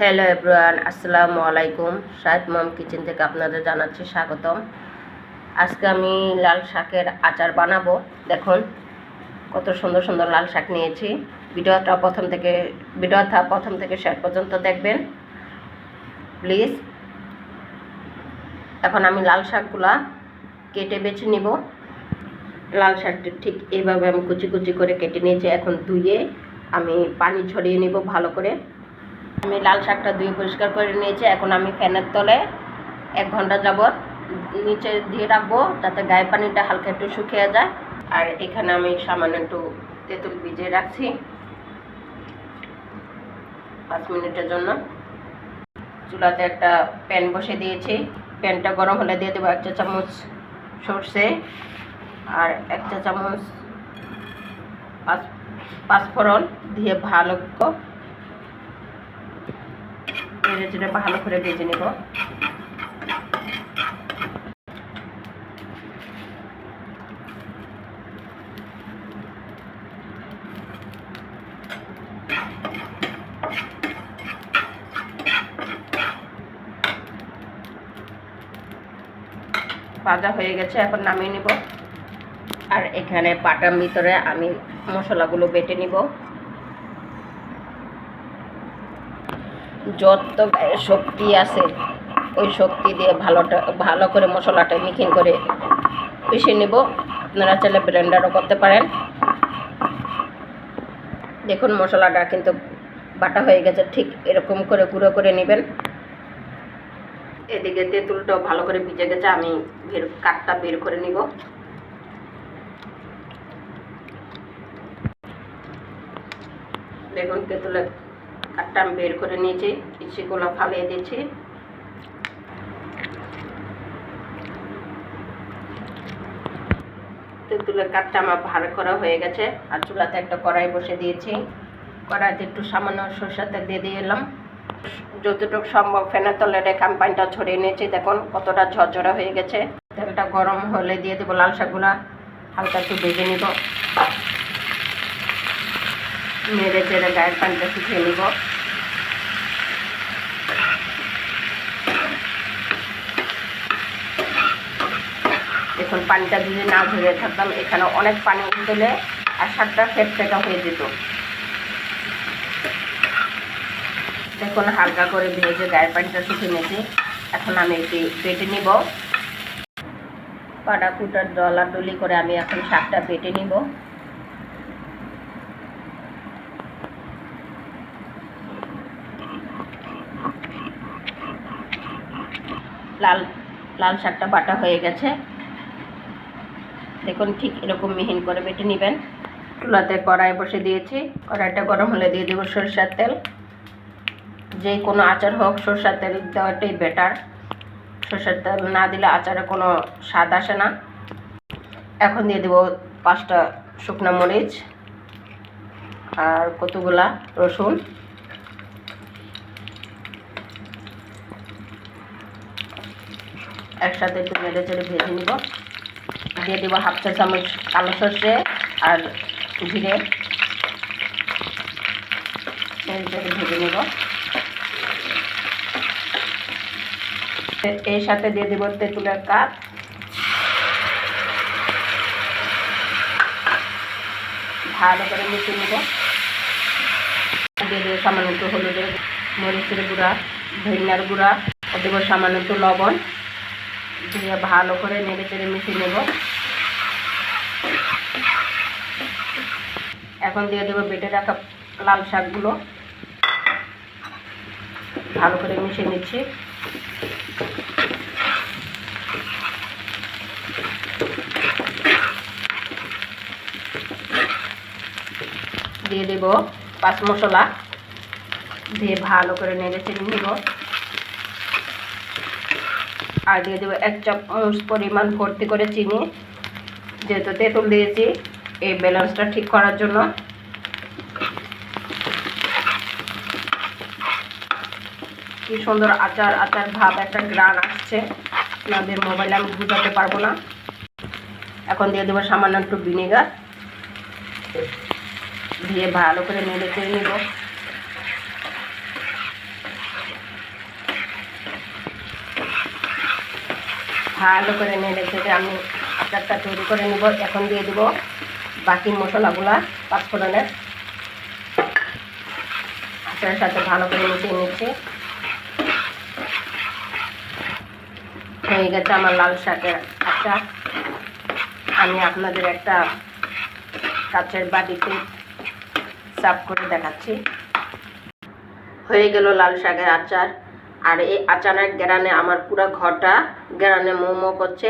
Hello everyone, আসসালামু আলাইকুম। শাহেদ মম kitchen থেকে আপনাদের জানাচ্ছি স্বাগতম। আজকে আমি লাল শাকের আচার বানাবো। দেখুন, কত সুন্দর সুন্দর লাল শাক নিয়েছি। ভিডিওটা প্রথম থেকে, ভিডিওটা প্রথম থেকে শেষ পর্যন্ত দেখবেন। প্লিজ। এখন আমি লাল শাকগুলা কেটে বেছে নিব। লাল শাকটি ঠিক এইভাবে আমি কুচি কুচি করে কেটে নিয়েছি। এখন ধুয়ে আমি পানি ছড়িয়ে নিব ভালো করে। আমি লাল শাকটা ধুয়ে পরিষ্কার করে নিয়েছি। এখন আমি ফ্যানের তলে এক ঘণ্টা যাবৎ নিচে দিয়ে রাখব যাতে গায়ে পানিটা হালকা একটু শুকিয়ে যায়। আর এখানে আমি সামান্য একটু তেঁতুল ভিজিয়ে রাখছি পাঁচ মিনিটের জন্য। চুলাতে একটা প্যান বসে দিয়েছি। প্যানটা গরম হলে দিয়ে দেবো এক চা চামচ সর্ষে আর এক চা চামচ পাঁচ পাঁচফোড়ন দিয়ে ভালো নেড়ে ভালো করে নেব। ভাজা হয়ে গেছে, এখন নামিয়ে নিব। আর এখানে পাটার ভিতরে আমি মশলাগুলো বেটে নিব। যত শক্তি আছে, ওই শক্তি দিয়ে ভালোটা, ভালো করে মশলাটা মিখিং করে পিষে নেব। আপনারা চাইলে ব্লেন্ডারও করতে পারেন। দেখুন, মশলাটা কিন্তু বাটা হয়ে গেছে। ঠিক এরকম করে গুঁড়ো করে নেবেন। এদিকে তেঁতুলটাও ভালো করে ভিজে গেছে। আমি বের, কাঠটা বের করে নিব। দেখুন, তেঁতুলের কাঠটা আমি বের করে নিয়েছি পিছিগুলো ফালিয়ে দিয়েছি তেঁতুলের কাঠটা আমার ভার করা হয়ে গেছে, আর চুলাতে একটা কড়াই বসে দিয়েছি। কড়াইতে একটু সামান্য সরষের তেল দিয়ে দিয়ে এলাম। যতটুকু সম্ভব ফ্যানের তলে রেখে আমি পানিটা ছড়িয়ে নিয়েছি, দেখুন কতটা ঝরঝরা হয়ে গেছে। তেলটা গরম হলে দিয়ে দেবো লাল শাকগুলা, হালকা একটু ভেজে নিব। নেড়ে চেড়ে গায়ের পানিটা শুকিয়ে নিব। এখন পানিটা যদি না ধরে থাকতাম, এখানে অনেক পানি দিলে আর শাকটা ফেট ফেটা হয়ে যেত। দেখুন, হালকা করে ভেজে গায়ের পানিটা শুকিয়ে নিয়েছি। এখন আমি এটি বেটে নিব। পাটা ফুটার ডলি করে আমি এখন শাকটা বেটে নিব। লাল লাল শাকটা বাটা হয়ে গেছে। দেখুন ঠিক এরকম মিহিন করে বেটে নেবেন। চুলাতে কড়াই বসে দিয়েছি। কড়াইটা গরম হলে দিয়ে দেবো সরষের তেল। যে কোনো আচার হোক, সরষের তেল দেওয়াটাই বেটার সরষের তেল না দিলে আচারে কোনো স্বাদ আসে না। এখন দিয়ে দেবো পাঁচটা শুকনো মরিচ আর কতগুলা রসুন। একসাথে একটু নেড়ে চেড়ে ভেজে নিব। দিয়ে দেবো হাফ চা চামচ কালো সর্ষে আর জিরে। ভেজে নিব। এর সাথে দিয়ে দেবো তেঁতুলের কাপ। ভালো করে মিশিয়ে নিব। দিয়ে দেবো সামান্য একটু হলুদের মরিচের গুঁড়া, ধনিয়ার গুঁড়া দেবো সামান্য একটু লবণ। দিয়ে ভালো করে নেড়ে চেড়ে মিশিয়ে নেব। এখন দিয়ে দেবো বেটে রাখা লাল শাকগুলো। ভালো করে মিশিয়ে নিচ্ছি। দিয়ে দেব পাঁচ মশলা। দিয়ে ভালো করে নেড়ে চেড়ে নেব। আর দিয়ে দেবো এক চামচ পরিমাণ ভর্তি করে চিনি। যেহেতু তেঁতুল দিয়েছি, এই ব্যালেন্সটা ঠিক করার জন্য। কি সুন্দর আচার আচার ভাব, একটা গ্রান আসছে। আপনাদের মোবাইলে আমি বুঝাতে পারব না। এখন দিয়ে দেবো সামান্য একটু ভিনেগার। দিয়ে ভালো করে নেড়ে চেড়ে নেব। ভালো করে নেড়ে চেড়ে আমি আচারটা তৈরি করে নিব, এখন দিয়ে দিব বাকি মশলাগুলা পাঁচফোড়নের। আচারের সাথে ভালো করে মিশিয়ে নিচ্ছি। হয়ে গেছে আমার লাল শাকের আচার। আমি আপনাদের একটা কাচের বাটিতে সার্ভ করে দেখাচ্ছি। হয়ে গেল লাল শাকের আচার। আর এই আচানক গ্যারানে আমার পুরো ঘরটা গ্যারানে মোমো করছে।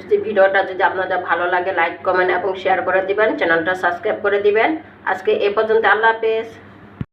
যদি ভিডিওটা যদি আপনাদের ভালো লাগে লাইক কমেন্ট এবং শেয়ার করে দিবেন। চ্যানেলটা সাবস্ক্রাইব করে দিবেন। আজকে এ পর্যন্ত আল্লাহ হাফেজ।